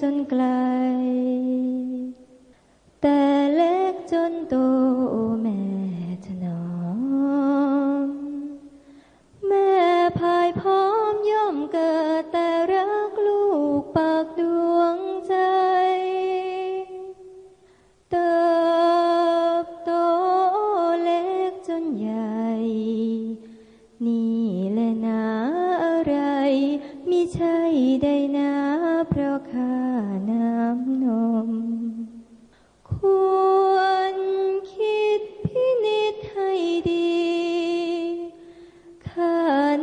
จนไกล แต่เล็กจนโตแม่ถนอม แม่พายพร้อมย่อมเกิดแต่รักลูกปากดวงใจเติบโตเล็กจนใหญ่ นี่และนาอะไรมิใช่ได้นะ เพราะข้าน้ำนม ควรคิดพินิจให้ดีค่า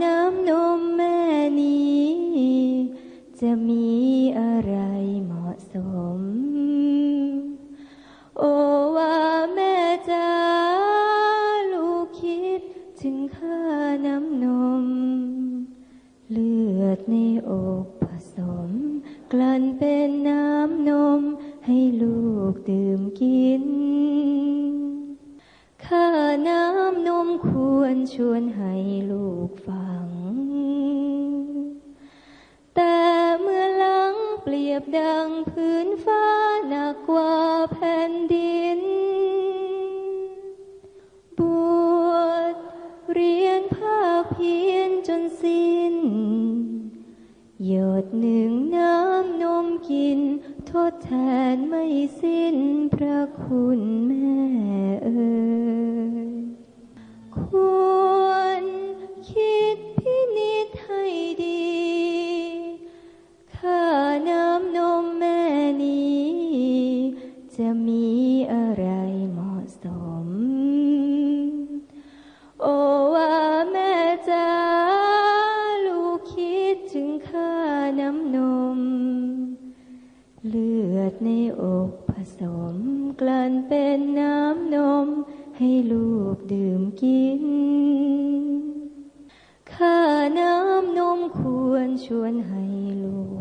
น้ำนมแม่นี้ จะมีอะไรเหมาะสม โอว่าแม่จ๋าลูกคิดถึงค่าน้ำนม เลือดในอก สม กลั่นเป็นน้ำนมให้ลูกดื่มกินค่าน้ำนมควรชวนให้ลูกฟัง แต่เมื่อหลังเปรียบดังพื้นฟ้าหนักกว่าแผ่นดิน บวชเรียนภาคเพียรจนสิ้น หนึ่งน้ำนมกิน ทดแทนไม่สิ้นพระคุณแม่ เลือดในอกผสมกลั่นเป็นน้ำนม ให้ลูกดื่มกิน ค่าน้ำนมควรชวนให้ลูก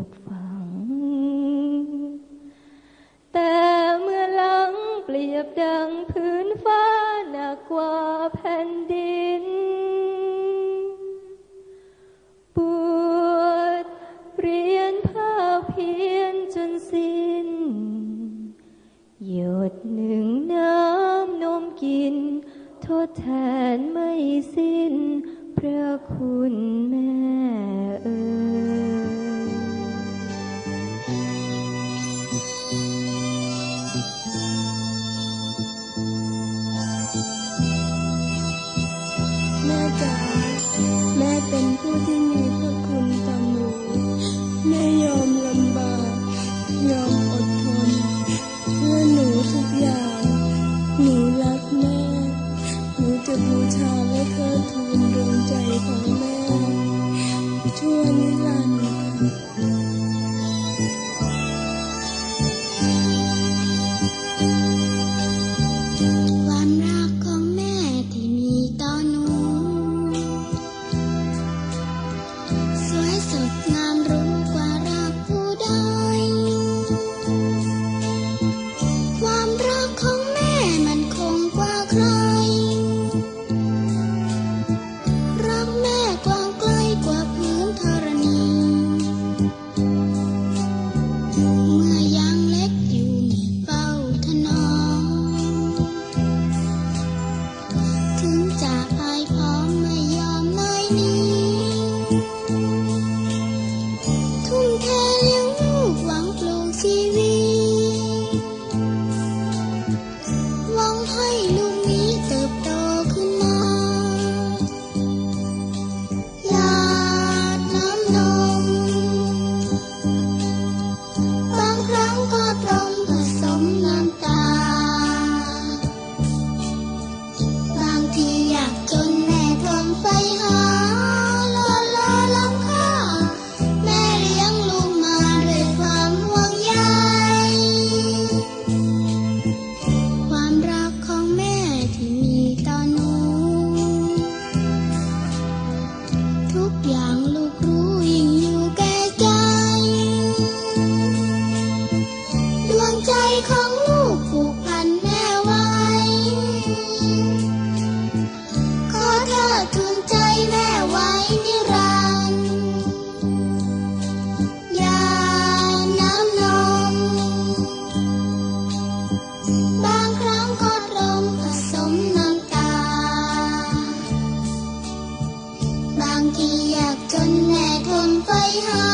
างที่อยากจนแม่ทนไฟหา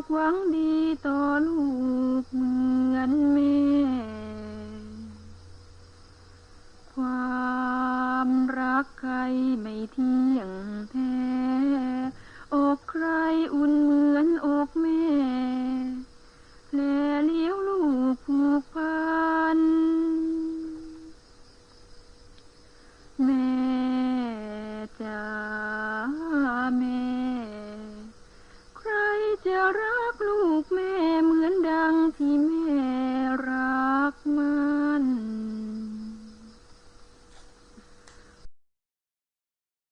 กหวังดีต่อลูกเหมือนแม่ ความรักใครไม่เที่ยงแท้อกใครอุ่น